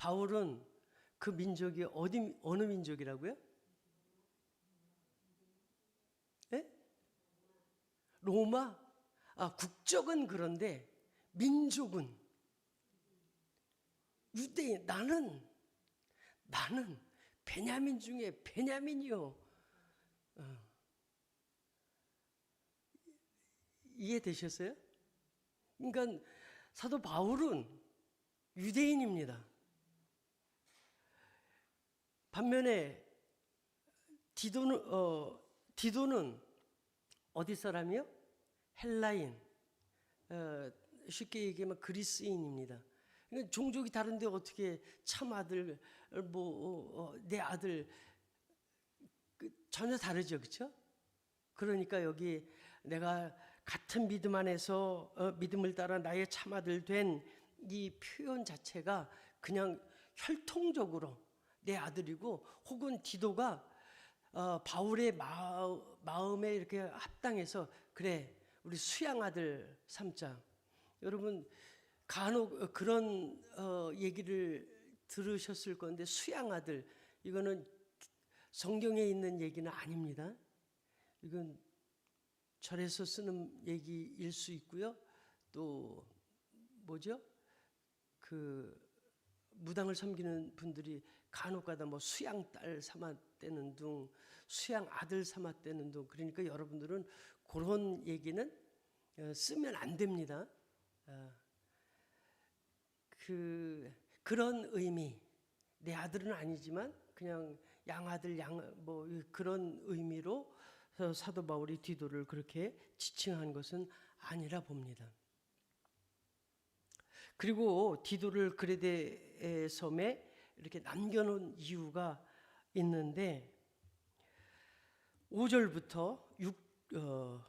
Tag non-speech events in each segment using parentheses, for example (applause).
바울은 그 민족이 어디 어느 민족이라고요? 예? 로마? 아, 국적은 그런데 민족은 유대인 나는 나는 베냐민 중에 베냐민이요. 어. 이해되셨어요? 그러니까 사도 바울은 유대인입니다. 반면에 디도는 어, 디도는 어디 사람이요? 헬라인. 어, 쉽게 얘기하면 그리스인입니다. 그러니까 종족이 다른데 어떻게 참 아들 뭐내 아들 그 전혀 다르죠, 그렇죠? 그러니까 여기 내가 같은 믿음 안에서 어, 믿음을 따라 나의 참아들 된 이 표현 자체가 그냥 혈통적으로 내 아들이고 혹은 디도가 어, 바울의 마음, 마음에 이렇게 합당해서 그래 우리 수양 아들 삼자 여러분 간혹 어, 그런 어, 얘기를 들으셨을 건데 수양 아들 이거는 성경에 있는 얘기는 아닙니다. 이건 절에서 쓰는 얘기일 수 있고요. 또 뭐죠? 그 무당을 섬기는 분들이 간혹가다 뭐 수양 딸 삼았다는 둥, 수양 아들 삼았다는 둥. 그러니까 여러분들은 그런 얘기는 어, 쓰면 안 됩니다. 어, 그 그런 의미 내 아들은 아니지만 그냥 양아들 양 뭐 그런 의미로 어, 사도 바울이 디도를 그렇게 지칭한 것은 아니라 봅니다. 그리고 디도를 그레데 섬에 이렇게 남겨놓은 이유가 있는데 5절부터 6 어,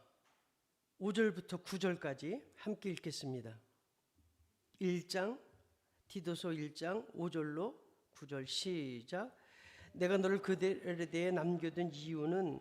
5절부터 9절까지 함께 읽겠습니다. 1장 디도서 1장 5절로 9절 시작 내가 너를 그들에 남겨둔 이유는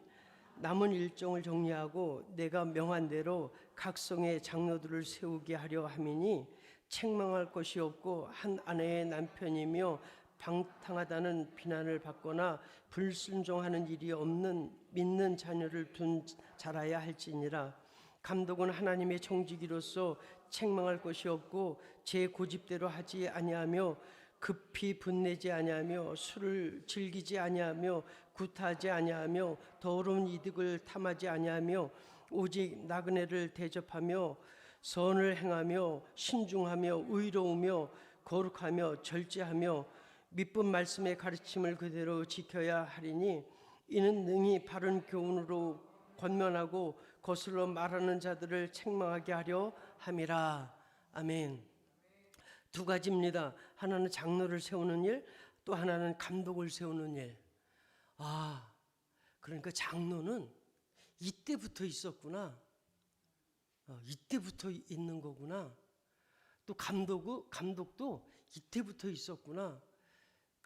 남은 일정을 정리하고 내가 명한 대로 각 성의 장로들을 세우게 하려 함이니 책망할 것이 없고 한 아내의 남편이며 방탕하다는 비난을 받거나 불순종하는 일이 없는 믿는 자녀를 둔 자라야 할지니라. 감독은 하나님의 청지기로서 책망할 것이 없고 제 고집대로 하지 아니하며 급히 분내지 아니하며 술을 즐기지 아니하며 구타하지 아니하며 더러운 이득을 탐하지 아니하며 오직 나그네를 대접하며 선을 행하며 신중하며 의로우며 거룩하며 절제하며 믿분 말씀의 가르침을 그대로 지켜야 하리니 이는 능히 바른 교훈으로 권면하고 거슬러 말하는 자들을 책망하게 하려 함이라 아멘. 두 가지입니다. 하나는 장로를 세우는 일, 또 하나는 감독을 세우는 일. 아, 그러니까 장로는 이때부터 있었구나. 어, 이때부터 있는 거구나. 또 감독, 감독도 이때부터 있었구나.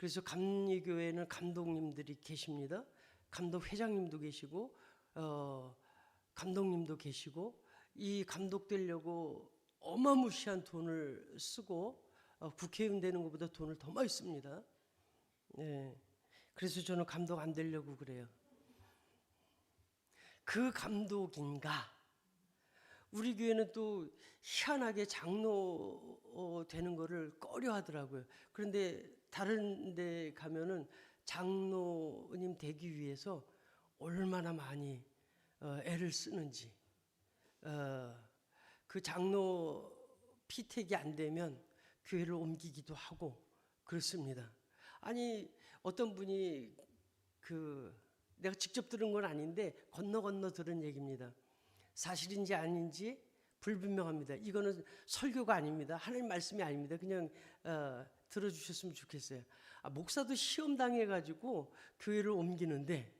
그래서 감리교회는 감독님들이 계십니다. 감독 회장님도 계시고, 어, 감독님도 계시고, 이 감독 되려고 어마무시한 돈을 쓰고 어, 국회의원 되는 것보다 돈을 더 많이 씁니다. 네. 그래서 저는 감독 안 되려고 그래요. 그 감독인가? 우리 교회는 또 희한하게 장로 어, 되는 거를 꺼려 하더라고요. 그런데 다른 데 가면은 장로님 되기 위해서 얼마나 많이 어, 애를 쓰는지 어, 그 장로 피택이 안 되면 교회를 옮기기도 하고 그렇습니다. 아니 어떤 분이 그 내가 직접 들은 건 아닌데 건너 건너 들은 얘기입니다. 사실인지 아닌지 불분명합니다. 이거는 설교가 아닙니다. 하나님 말씀이 아닙니다. 그냥 어, 들어주셨으면 좋겠어요. 아, 목사도 시험 당해가지고 교회를 옮기는데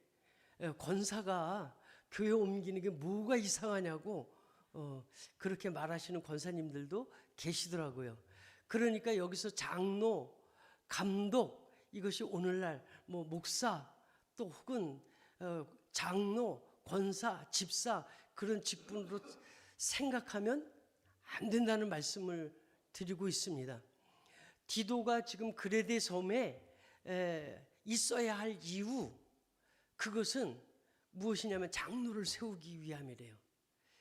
예, 권사가 교회 옮기는 게 뭐가 이상하냐고 어, 그렇게 말하시는 권사님들도 계시더라고요. 그러니까 여기서 장로, 감독 이것이 오늘날 뭐 목사 또 혹은 어, 장로, 권사, 집사 그런 직분으로 생각하면 안 된다는 말씀을 드리고 있습니다. 디도가 지금 그레데 섬에 에, 있어야 할 이유 그것은 무엇이냐면 장로를 세우기 위함이래요.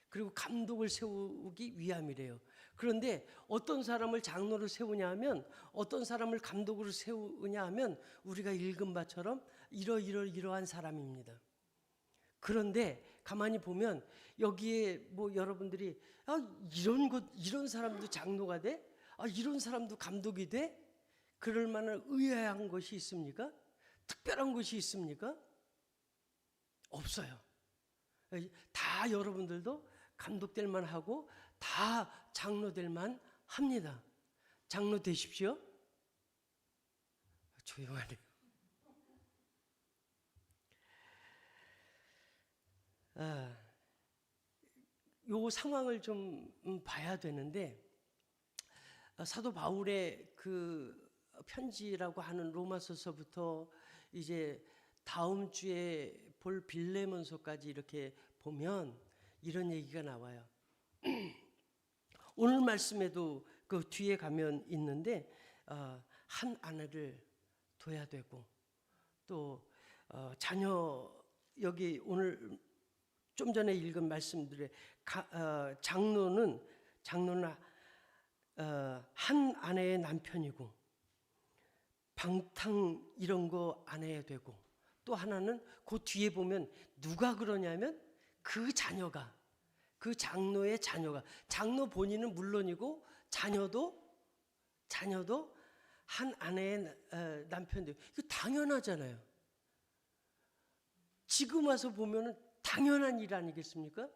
그리고 감독을 세우기 위함이래요. 그런데 어떤 사람을 장로를 세우냐 하면 어떤 사람을 감독으로 세우냐 하면 우리가 읽은 바처럼 이러이러 이러한 사람입니다. 그런데 가만히 보면 여기에 뭐 여러분들이 아 이런 것 이런 사람도 장로가 돼? 아 이런 사람도 감독이 돼? 그럴 만한 의아한 것이 있습니까? 특별한 것이 있습니까? 없어요. 다 여러분들도 감독될 만하고 다 장로될 만 합니다. 장로 되십시오. 조용하네요. 아, 요 상황을 좀 음, 봐야 되는데 아, 사도 바울의 그 편지라고 하는 로마서서부터 이제 다음 주에 볼 빌레몬서까지 이렇게 보면 이런 얘기가 나와요. (clears throat) 오늘 말씀에도 그 뒤에 가면 있는데 어, 한 아내를 둬야 되고 또 어, 자녀 여기 오늘 좀 전에 읽은 말씀들의 가, 어, 장로는 장로는 어, 한 아내의 남편이고 방탕 이런 거 안 해야 되고 또 하나는 그 뒤에 보면 누가 그러냐면 그 자녀가 그 장로의 자녀가 장로 본인은 물론이고 자녀도 자녀도 한 아내의 어, 남편들 이거 당연하잖아요. 지금 와서 보면은 당연한 일 아니겠습니까?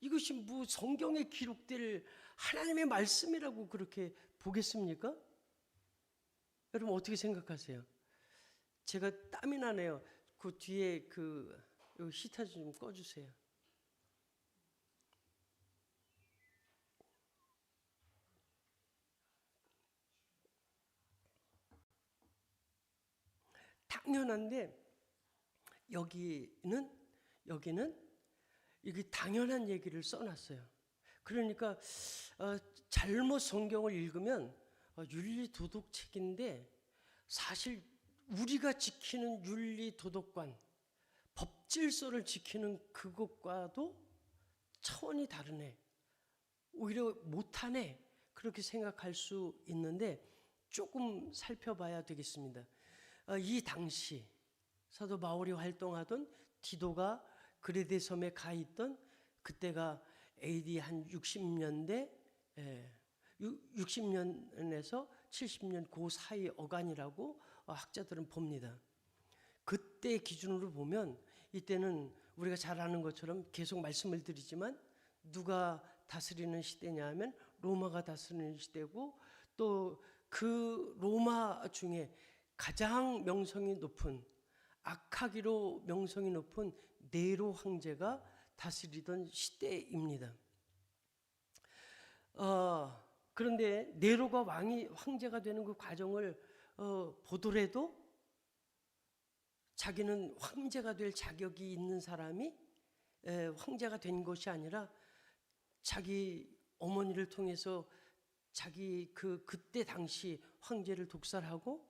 이것이 뭐 성경에 기록될 하나님의 말씀이라고 그렇게 보겠습니까? 여러분 어떻게 생각하세요? 제가 땀이 나네요. 그 뒤에 그 히터 좀 꺼주세요. 당연한데 여기는 여기는 이게 당연한 얘기를 써놨어요. 그러니까 어, 잘못 성경을 읽으면 어, 윤리 도덕 책인데 사실 우리가 지키는 윤리 도덕관, 법 질서를 지키는 그것과도 차원이 다르네. 오히려 못하네. 그렇게 생각할 수 있는데 조금 살펴봐야 되겠습니다. 어, 이 당시 사도 바울이 활동하던 디도가 그레데 섬에 가 있던 그때가 AD 한 60년대 예, 60년에서 70년 그 사이 어간이라고 어, 학자들은 봅니다. 그때 기준으로 보면 이때는 우리가 잘 아는 것처럼 계속 말씀을 드리지만 누가 다스리는 시대냐 하면 로마가 다스리는 시대고 또 그 로마 중에 가장 명성이 높은 악하기로 명성이 높은 네로 황제가 다스리던 시대입니다. 어, 그런데 네로가 왕이 황제가 되는 그 과정을 어, 보더라도 자기는 황제가 될 자격이 있는 사람이 에, 황제가 된 것이 아니라 자기 어머니를 통해서 자기 그 그때 당시 황제를 독살하고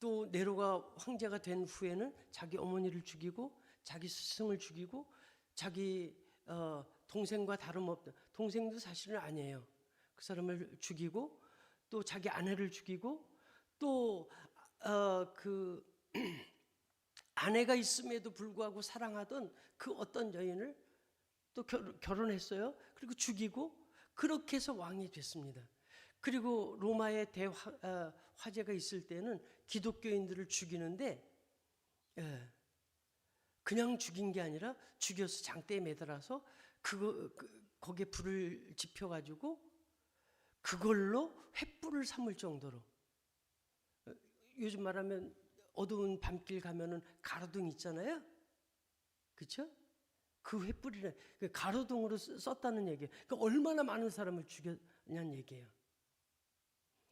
또 네로가 황제가 된 후에는 자기 어머니를 죽이고 자기 스승을 죽이고 자기 어, 동생과 다름없다. 동생도 사실은 아니에요. 그 사람을 죽이고 또 자기 아내를 죽이고 또그 (clears throat) 아내가 있음에도 불구하고 사랑하던 그 어떤 여인을 또 결, 결혼했어요. 그리고 죽이고 그렇게 해서 왕이 됐습니다. 그리고 로마의 대화재가 어, 있을 때는 기독교인들을 죽이는데 예, 그냥 죽인 게 아니라 죽여서 장대에 매달아서 그거 그, 거기에 불을 지펴 가지고 그걸로 횃불을 삼을 정도로 어, 요즘 말하면 어두운 밤길 가면은 가로등 있잖아요. 그렇죠? 그 횃불이라 그 가로등으로 썼다는 얘기예요. 그 얼마나 많은 사람을 죽였냐는 얘기예요.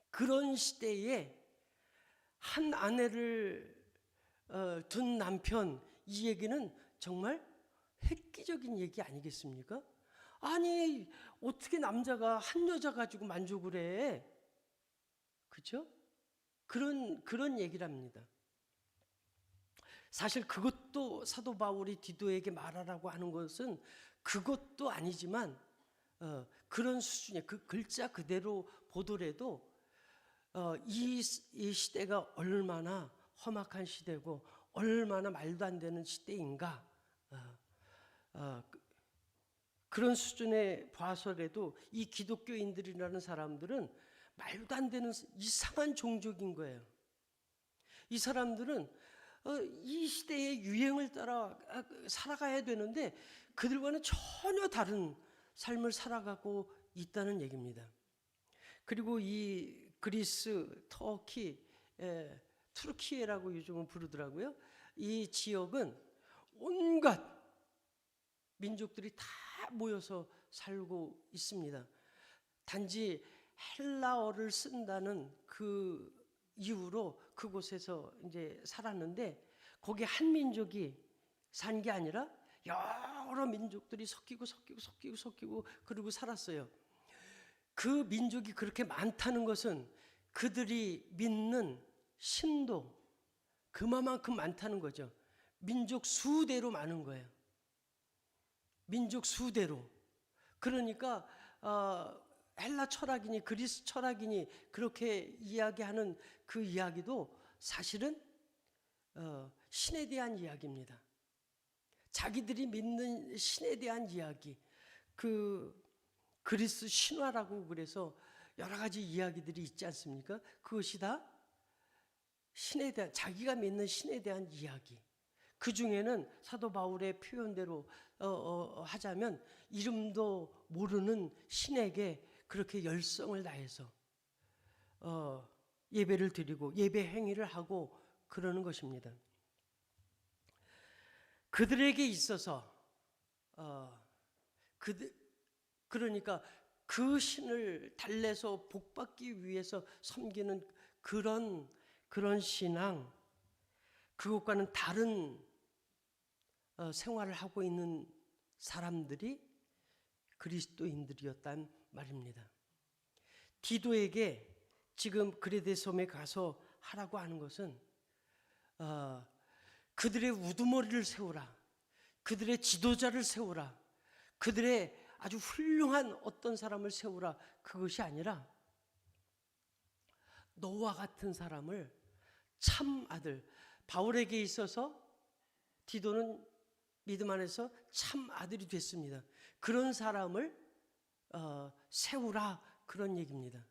그런 시대에 한 아내를 어, 둔 남편 이 얘기는 정말 획기적인 얘기 아니겠습니까? 아니 어떻게 남자가 한 여자 가지고 만족을 해? 그렇죠? 그런 그런 얘기를 합니다. 사실 그것도 사도 바울이 디도에게 말하라고 하는 것은 그것도 아니지만 어, 그런 수준의 그 글자 그대로 보더라도 어, 이, 시- 이 시대가 얼마나 험악한 시대고 얼마나 말도 안 되는 시대인가 어, 어, 그- 그런 수준의 봐서라도 이 기독교인들이라는 사람들은 말도 안 되는 이상한 종족인 거예요. 이 사람들은 어, 이 시대의 유행을 따라 아, 살아가야 되는데 그들과는 전혀 다른 삶을 살아가고 있다는 얘기입니다. 그리고 이 그리스, 터키, 에, 투르키예라고 요즘은 부르더라고요. 이 지역은 온갖 민족들이 다 모여서 살고 있습니다. 단지 헬라어를 쓴다는 그 이유로 그곳에서 이제 살았는데 거기 한 민족이 산 게 아니라 여러 민족들이 섞이고 섞이고 섞이고 섞이고 그러고 살았어요. 그 민족이 그렇게 많다는 것은 그들이 믿는 신도 그만큼 많다는 거죠. 민족 수대로 많은 거예요. 민족 수대로. 그러니까 어, 헬라 철학이니 그리스 철학이니 그렇게 이야기하는 그 이야기도 사실은 어, 신에 대한 이야기입니다. 자기들이 믿는 신에 대한 이야기, 그 그리스 신화라고 그래서 여러 가지 이야기들이 있지 않습니까? 그것이 다 신에 대한 자기가 믿는 신에 대한 이야기. 그 중에는 사도 바울의 표현대로 어, 어, 하자면 이름도 모르는 신에게 그렇게 열성을 다해서 어, 예배를 드리고 예배 행위를 하고 그러는 것입니다. 그들에게 있어서 어, 그들 그러니까 그 신을 달래서 복받기 위해서 섬기는 그런 그런 신앙 그것과는 다른 어, 생활을 하고 있는 사람들이 그리스도인들이었단 말입니다. 디도에게 지금 그레데 섬에 가서 하라고 하는 것은 어, 그들의 우두머리를 세우라, 그들의 지도자를 세우라, 그들의 아주 훌륭한 어떤 사람을 세우라 그것이 아니라 너와 같은 사람을 참 아들 바울에게 있어서 디도는 믿음 안에서 참 아들이 됐습니다. 그런 사람을 어, 세우라 그런 얘기입니다.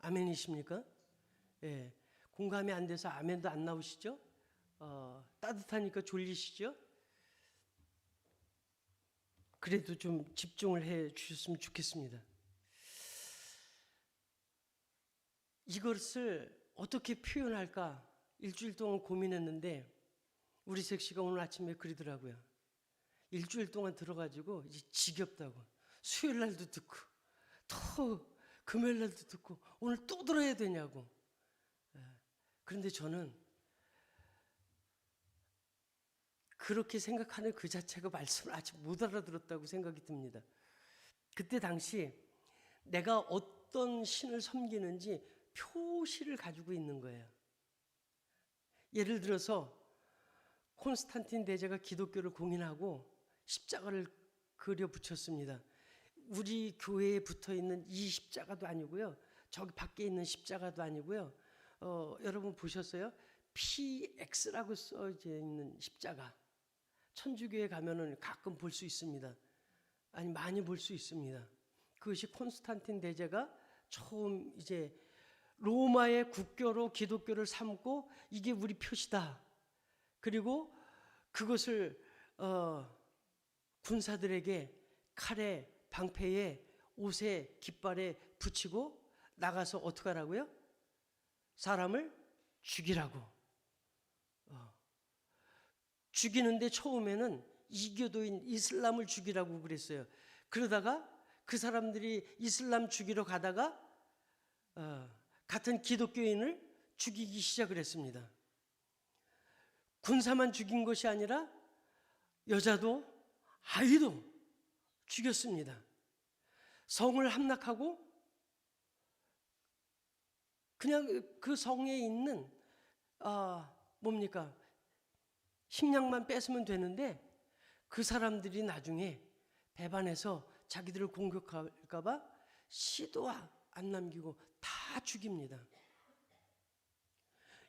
아멘이십니까? 예, 공감이 안 돼서 아멘도 안 나오시죠? 어, 따뜻하니까 졸리시죠? 그래도 좀 집중을 해 주셨으면 좋겠습니다. 이것을 어떻게 표현할까 일주일 동안 고민했는데 우리 색씨가 오늘 아침에 그러더라고요. 일주일 동안 들어가지고 이제 지겹다고 수요일 날도 듣고 또 금요일 날도 듣고 오늘 또 들어야 되냐고. 예. 그런데 저는 그렇게 생각하는 그 자체가 말씀을 아직 못 알아들었다고 생각이 듭니다. 그때 당시 내가 어떤 신을 섬기는지 표시를 가지고 있는 거예요. 예를 들어서 콘스탄틴 대제가 기독교를 공인하고 십자가를 그려 붙였습니다. 우리 교회에 붙어 있는 이 십자가도 아니고요. 저기 밖에 있는 십자가도 아니고요. 어, 여러분 보셨어요? PX라고 써져 있는 십자가. 천주교에 가면은 가끔 볼 수 있습니다. 아니 많이 볼 수 있습니다. 그것이 콘스탄틴 대제가 처음 이제 로마의 국교로 기독교를 삼고 이게 우리 표시다. 그리고 그것을 어, 군사들에게 칼에 방패에 옷에 깃발에 붙이고 나가서 어떻게 하라고요? 사람을 죽이라고. 어. 죽이는데 처음에는 이교도인 이슬람을 죽이라고 그랬어요. 그러다가 그 사람들이 이슬람 죽이러 가다가 어, 같은 기독교인을 죽이기 시작을 했습니다. 군사만 죽인 것이 아니라 여자도 아이도 죽였습니다. 성을 함락하고 그냥 그 성에 있는 아 뭡니까 식량만 뺏으면 되는데 그 사람들이 나중에 배반해서 자기들을 공격할까봐 씨도 안 남기고 다 죽입니다.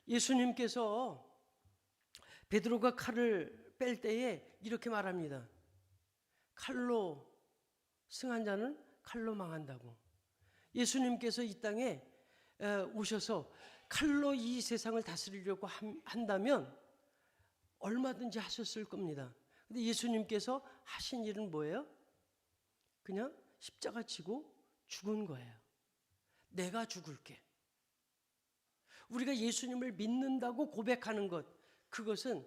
예수님께서 베드로가 칼을 뺄 때에 이렇게 말합니다. 칼로 승한 자는 칼로 망한다고. 예수님께서 이 땅에 에, 오셔서 칼로 이 세상을 다스리려고 함- 한다면 얼마든지 하셨을 겁니다. 근데 예수님께서 하신 일은 뭐예요? 그냥 십자가 치고 죽은 거예요. 내가 죽을게. 우리가 예수님을 믿는다고 고백하는 것, 그것은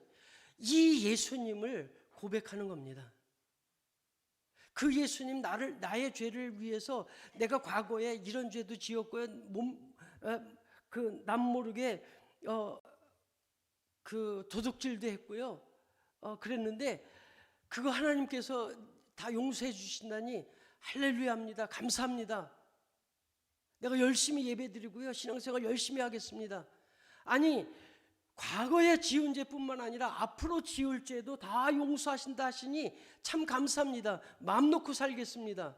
이 예수님을 고백하는 겁니다. 그 예수님 나를 나의 죄를 위해서 내가 과거에 이런 죄도 지었고요. 몸그 남 모르게 어 그 도둑질도 했고요. 어 그랬는데 그거 하나님께서 다 용서해 주신다니 할렐루야합니다. 감사합니다. 내가 열심히 예배드리고요. 신앙생활 열심히 하겠습니다. 아니 과거에 지은 죄뿐만 아니라 앞으로 지을 죄도 다 용서하신다 하시니 참 감사합니다. 마음 놓고 살겠습니다.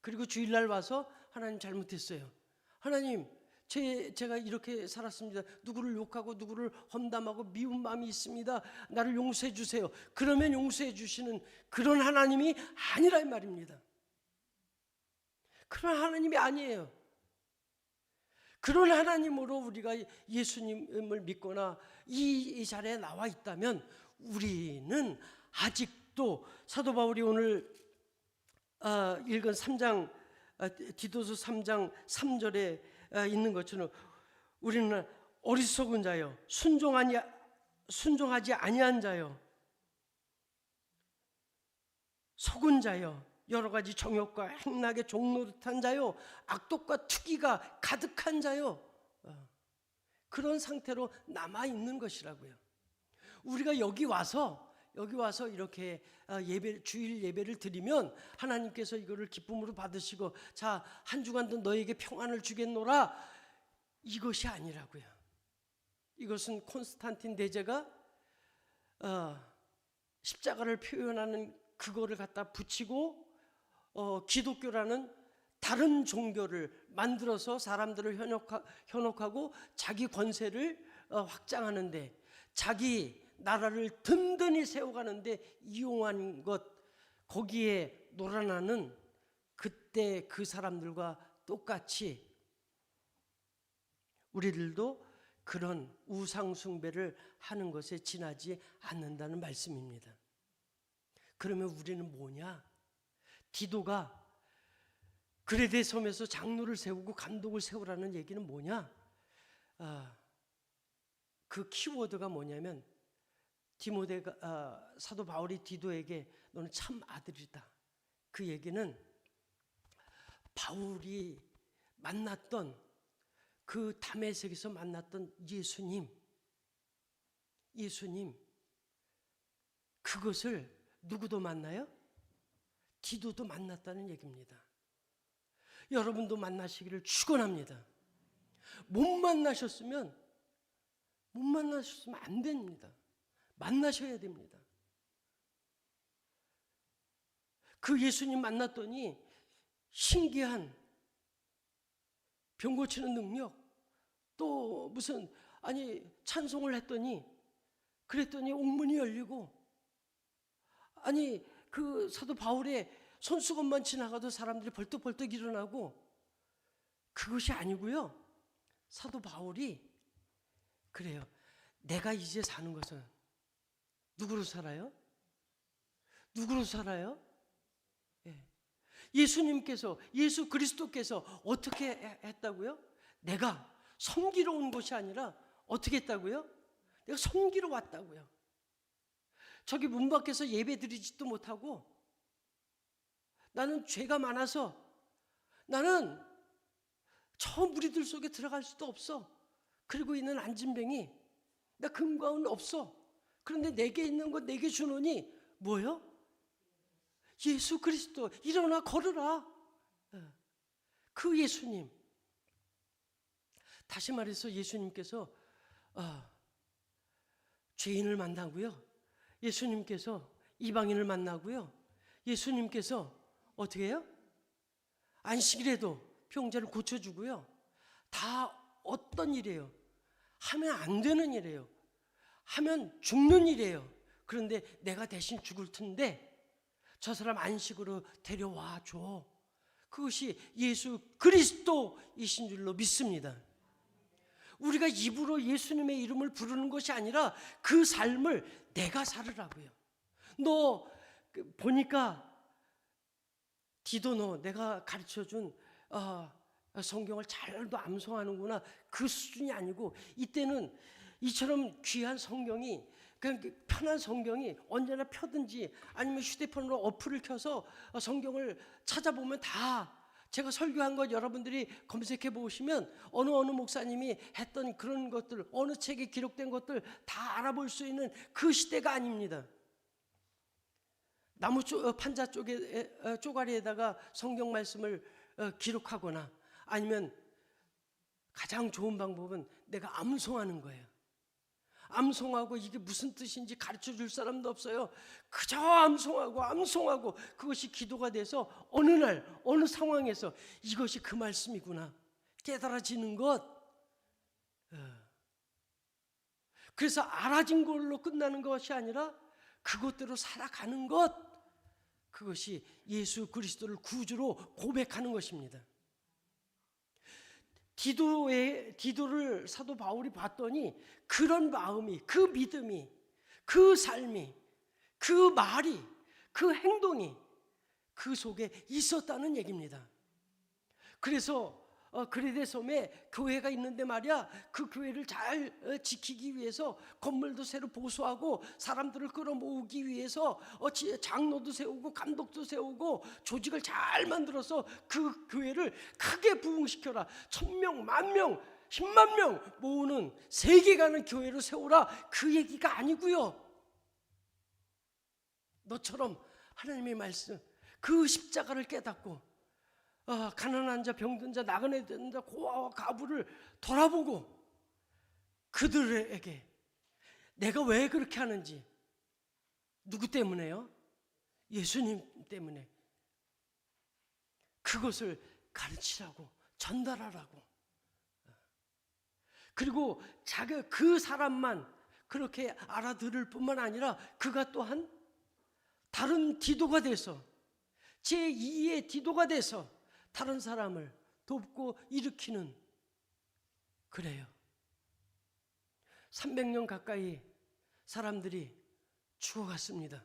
그리고 주일날 와서 하나님 잘못했어요. 하나님 제, 제가 이렇게 살았습니다. 누구를 욕하고 누구를 험담하고 미운 마음이 있습니다. 나를 용서해 주세요. 그러면 용서해 주시는 그런 하나님이 아니라 이 말입니다. 그런 하나님이 아니에요. 그런 하나님으로 우리가 예수님을 믿거나 이, 이 자리에 나와 있다면 우리는 아직도 사도 바울이 오늘 어, 읽은 3장 어, 디도서 3장 3절에 어, 있는 것처럼 우리는 어리석은 자요 순종하니 순종하지 아니한 자요 속은 자요 여러 가지 정욕과 행락의 종노릇한 자요 악독과 투기가 가득한 자요 어, 그런 상태로 남아 있는 것이라고요. 우리가 여기 와서 여기 와서 이렇게 어, 예배 주일 예배를 드리면 하나님께서 이거를 기쁨으로 받으시고 자 한 주간도 너에게 평안을 주겠노라 이것이 아니라고요. 이것은 콘스탄틴 대제가 어, 십자가를 표현하는 그거를 갖다 붙이고 어, 기독교라는 다른 종교를 만들어서 사람들을 현혹하, 현혹하 고 자기 권세를 어, 확장하는데 자기 나라를 든든히 세워가는데 이용한 것 거기에 놀아나는 그때 그 사람들과 똑같이 우리들도 그런 우상숭배를 하는 것에 지나지 않는다는 말씀입니다. 그러면 우리는 뭐냐? 디도가 그레데 섬에서 장로를 세우고 감독을 세우라는 얘기는 뭐냐? 아, 그 키워드가 뭐냐면 디모데가 아, 사도 바울이 디도에게 너는 참 아들이다. 그 얘기는 바울이 만났던 그 담에색에서 만났던 예수님, 예수님 그것을 누구도 만나요? 디도도 만났다는 얘기입니다. 여러분도 만나시기를 축원합니다. 못 만나셨으면 못 만나셨으면 안 됩니다. 만나셔야 됩니다. 그 예수님 만났더니 신기한 병 고치는 능력 또 무슨 아니 찬송을 했더니 그랬더니 옥문이 열리고 아니 그 사도 바울의 손수건만 지나가도 사람들이 벌떡벌떡 일어나고 그것이 아니고요. 사도 바울이 그래요. 내가 이제 사는 것은 누구로 살아요? 누구로 살아요? 예. 예수님께서 예수 그리스도께서 어떻게 했다고요? 내가 섬기러 온 것이 아니라 어떻게 했다고요? 내가 섬기러 왔다고요. 저기 문 밖에서 예배 드리지도 못하고 나는 죄가 많아서 나는 저 무리들 속에 들어갈 수도 없어. 그리고 있는 안진뱅이 나 금과은 없어. 그런데 내게 있는 것 내게 주노니 뭐요? 예수 그리스도 일어나 걸으라. 그 예수님 다시 말해서 예수님께서 아, 죄인을 만나고요. 예수님께서 이방인을 만나고요. 예수님께서 어떻게 해요? 안식일에도 병자를 고쳐주고요. 다 어떤 일이에요? 하면 안 되는 일이에요. 하면 죽는 일이에요. 그런데 내가 대신 죽을 텐데 저 사람 안식으로 데려와 줘. 그것이 예수 그리스도이신 줄로 믿습니다. 우리가 입으로 예수님의 이름을 부르는 것이 아니라 그 삶을 내가 살으라고요. 너 그, 보니까 디도 너 내가 가르쳐 준 어, 성경을 잘도 암송하는구나 그 수준이 아니고 이때는 이처럼 귀한 성경이 그냥 그 편한 성경이 언제나 펴든지 아니면 휴대폰으로 어플을 켜서 성경을 찾아보면 다 제가 설교한 것 여러분들이 검색해 보시면 어느 어느 목사님이 했던 그런 것들 어느 책에 기록된 것들 다 알아볼 수 있는 그 시대가 아닙니다. 나무 쪼, 어, 판자 쪽에 어, 쪼가리에다가 성경 말씀을 어, 기록하거나 아니면 가장 좋은 방법은 내가 암송하는 거예요. 암송하고 이게 무슨 뜻인지 가르쳐 줄 사람도 없어요. 그저 암송하고 암송하고 그것이 기도가 돼서 어느 날 어느 상황에서 이것이 그 말씀이구나 깨달아지는 것. 어. 그래서 알아진 걸로 끝나는 것이 아니라 그것대로 살아가는 것. 그것이 예수 그리스도를 구주로 고백하는 것입니다. 디도의 디도를 사도 바울이 봤더니 그런 마음이 그 믿음이 그 삶이 그 말이 그 행동이 그 속에 있었다는 얘기입니다. 그래서 어, 그레데 섬에 교회가 있는데 말이야 그 교회를 잘 어, 지키기 위해서 건물도 새로 보수하고 사람들을 끌어모으기 위해서 어, 지- 장로도 세우고 감독도 세우고 조직을 잘 만들어서 그 교회를 크게 부흥시켜라. 천명 만명 10만 명 모으는 세계 가는 교회로 세우라. 그 얘기가 아니고요. 너처럼 하나님의 말씀 그 십자가를 깨닫고 아, 가난한 자, 병든 자, 나그네 된 자, 고아와 가부를 돌아보고 그들에게 내가 왜 그렇게 하는지 누구 때문에요? 예수님 때문에 그것을 가르치라고 전달하라고 그리고 자기 그 사람만 그렇게 알아들을 뿐만 아니라 그가 또한 다른 디도가 돼서 제2의 디도가 돼서 다른 사람을 돕고 일으키는 그래요. 300년 가까이 사람들이 죽어갔습니다.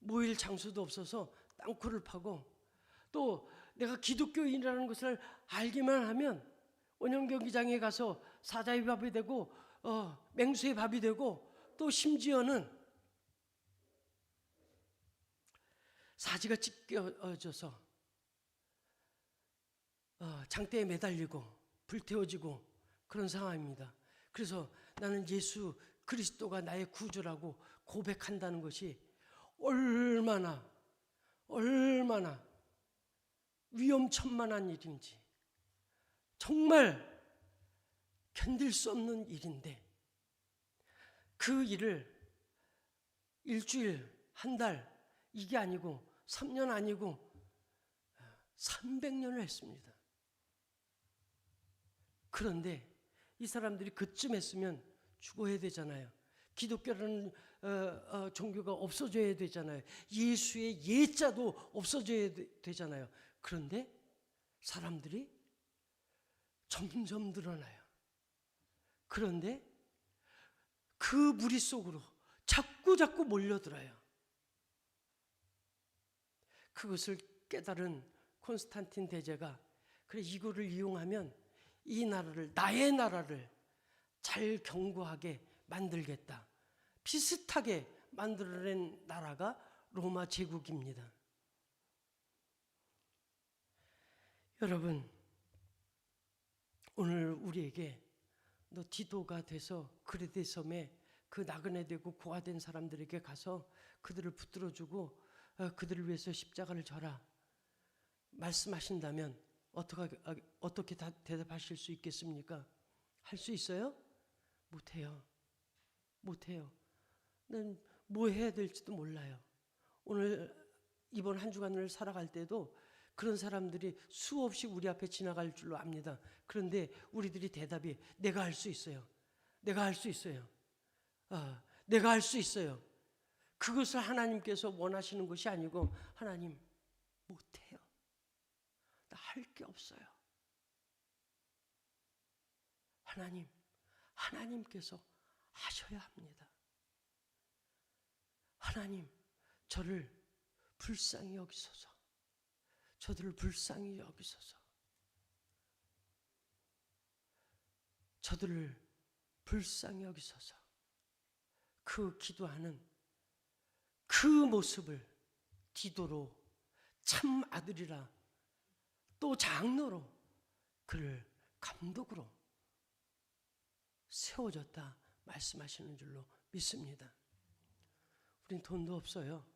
모일 장소도 없어서 땅굴을 파고 또 내가 기독교인이라는 것을 알기만 하면 원형 경기장에 가서 사자의 밥이 되고 어, 맹수의 밥이 되고 또 심지어는 사지가 찢겨져서 어, 장대에 매달리고 불태워지고 그런 상황입니다. 그래서 나는 예수 그리스도가 나의 구주라고 고백한다는 것이 얼마나 얼마나 위험천만한 일인지 정말 견딜 수 없는 일인데 그 일을 일주일, 한 달 이게 아니고 3년 아니고 300년을 했습니다. 그런데 이 사람들이 그쯤 했으면 죽어야 되잖아요. 기독교라는 어, 어, 종교가 없어져야 되잖아요. 예수의 예자도 없어져야 되, 잖아요 그런데 사람들이 점점 늘어나요. 그런데 그 무리 속으로 자꾸 자꾸 몰려들어요. 그것을 깨달은 콘스탄틴 대제가 그래 이거를 이용하면 이 나라를 나의 나라를 잘 경고하게 만들겠다. 비슷하게 만들어낸 나라가 로마 제국입니다. 여러분 오늘 우리에게 너 디도가 돼서 그레데 섬에 그 나그네 되고 고아된 사람들에게 가서 그들을 붙들어 주고 어, 그들을 위해서 십자가를 져라 말씀하신다면 어떻게 어떻게 다 대답하실 수 있겠습니까? 할 수 있어요? 못해요. 못해요. 난 뭐 해야 될지도 몰라요. 오늘 이번 한 주간을 살아갈 때도 그런 사람들이 수없이 우리 앞에 지나갈 줄로 압니다. 그런데 우리들이 대답이 내가 할 수 있어요. 내가 할 수 있어요. 아, 내가 할 수 있어요. 그것을 하나님께서 원하시는 것이 아니고 하나님 못해요. 나할게 없어요. 하나님, 하나님께서 하셔야 합니다. 하나님, 저를 불쌍히 여기소서. 저들을 불쌍히 여기소서. 저들을 불쌍히 여기소서. 그 기도하는 그 모습을 디도로 참 아들이라 또 장로로 그를 감독으로 세워졌다 말씀하시는 줄로 믿습니다. 우린 돈도 없어요.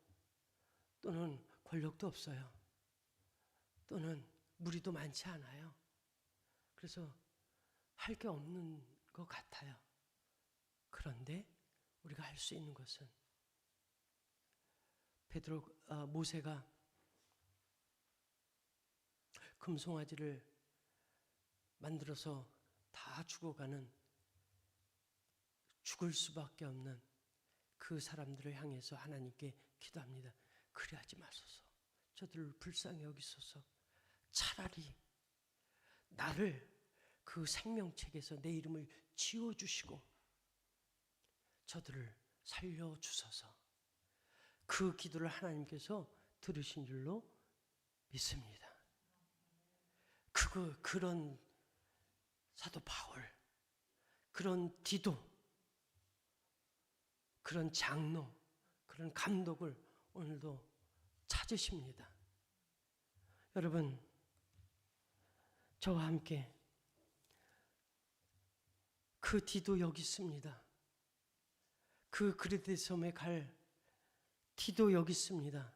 또는 권력도 없어요. 또는 무리도 많지 않아요. 그래서 할 게 없는 것 같아요. 그런데 우리가 할 수 있는 것은 베드로 아, 모세가 금송아지를 만들어서 다 죽어가는 죽을 수밖에 없는 그 사람들을 향해서 하나님께 기도합니다. 그리하지 마소서. 저들을 불쌍히 여기소서. 차라리 나를 그 생명책에서 내 이름을 지워 주시고 저들을 살려 주소서. 그 기도를 하나님께서 들으신 줄로 믿습니다. 그거 그런 사도 바울, 그런 디도, 그런 장로, 그런 감독을 오늘도 찾으십니다. 여러분, 저와 함께 그 디도 여기 있습니다. 그 그리드 섬에 갈 디도 여기 있습니다.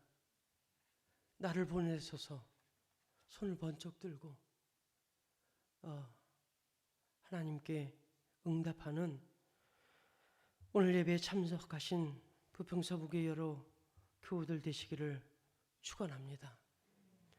나를 보내소서 손을 번쩍 들고 어, 하나님께 응답하는 오늘 예배에 참석하신 부평서북의 여러 교우들 되시기를 축원합니다.